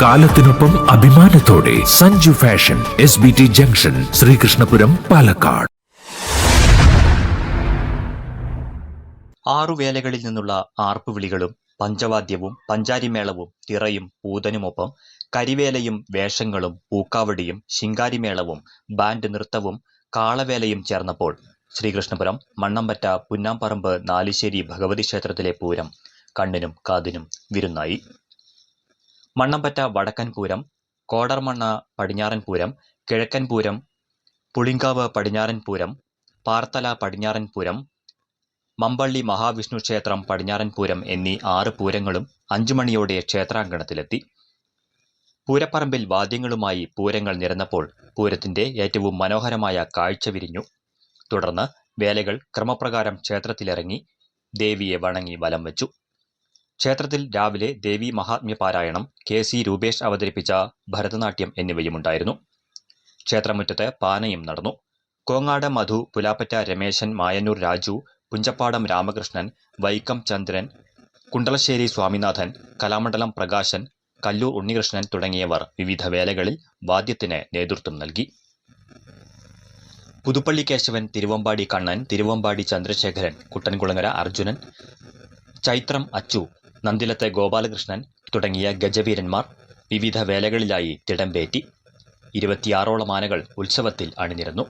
കാലത്തിനൊപ്പം അഭിമാനത്തോടെ Sanju fashion S B T junction Sreekrishnapuram Palakkad. ആറുവേലകളിൽ നിന്നുള്ള ആർപ്പുവിളികളും പഞ്ചവാദ്യവും പഞ്ചാരിമേളവും തിറയും പൂതനുമൊപ്പം കരിവേലയും വേഷങ്ങളും പൂക്കാവടിയും ശിങ്കാരിമേളവും ബാൻഡ് നൃത്തവും കാളവേലയും ചേർന്നപ്പോൾ ശ്രീകൃഷ്ണപുരം മണ്ണമ്പറ്റ പുന്നാമ്പറമ്പ് നാലിശ്ശേരി ഭഗവതി ക്ഷേത്രത്തിലെ പൂരം കണ്ണിനും കാതിനും വിരുന്നായി. മണ്ണമ്പറ്റ വടക്കൻപൂരം കോടർമണ്ണ പടിഞ്ഞാറൻ പൂരം കിഴക്കൻ പൂരം പുളിങ്കാവ് പടിഞ്ഞാറൻപൂരം പാർത്തല പടിഞ്ഞാറൻ പൂരം മമ്പള്ളി മഹാവിഷ്ണു ക്ഷേത്രം പടിഞ്ഞാറൻ പൂരം എന്നീ ആറ് പൂരങ്ങളും അഞ്ചു മണിയോടെ ക്ഷേത്രാങ്കണത്തിലെത്തി. പൂരപ്പറമ്പിൽ വാദ്യങ്ങളുമായി പൂരങ്ങൾ നിരന്നപ്പോൾ പൂരത്തിന്റെ ഏറ്റവും മനോഹരമായ കാഴ്ച വിരിഞ്ഞു. തുടർന്ന് വേലകൾ ക്രമപ്രകാരം ക്ഷേത്രത്തിലിറങ്ങി ദേവിയെ വണങ്ങി വലം വെച്ചു. ക്ഷേത്രത്തിൽ രാവിലെ ദേവി മഹാത്മ്യ പാരായണം കെ സി രൂപേഷ് അവതരിപ്പിച്ച ഭരതനാട്യം എന്നിവയുമുണ്ടായിരുന്നു. ക്ഷേത്രമുറ്റത്ത് പാനയും നടന്നു. കോങ്ങാട് മധു പുലാപ്പറ്റ രമേശൻ മായന്നൂർ രാജു പുഞ്ചപ്പാടം രാമകൃഷ്ണൻ വൈക്കം ചന്ദ്രൻ കുണ്ടളശ്ശേരി സ്വാമിനാഥൻ കലാമണ്ഡലം പ്രകാശൻ കല്ലൂർ ഉണ്ണികൃഷ്ണൻ തുടങ്ങിയവർ വിവിധ വേലകളിൽ വാദ്യത്തിന് നേതൃത്വം നൽകി. പുതുപ്പള്ളി കേശവൻ തിരുവമ്പാടി കണ്ണൻ തിരുവമ്പാടി ചന്ദ്രശേഖരൻ കുട്ടൻകുളങ്ങര അർജുനൻ ചൈത്രം അച്ചു നന്ദിലത്തെ ഗോപാലകൃഷ്ണൻ തുടങ്ങിയ ഗജവീരന്മാർ വിവിധ വേലകളിലായി തിടമ്പേറ്റി ഇരുപത്തിയാറോളം ആനകൾ ഉത്സവത്തിൽ അണിനിരന്നു.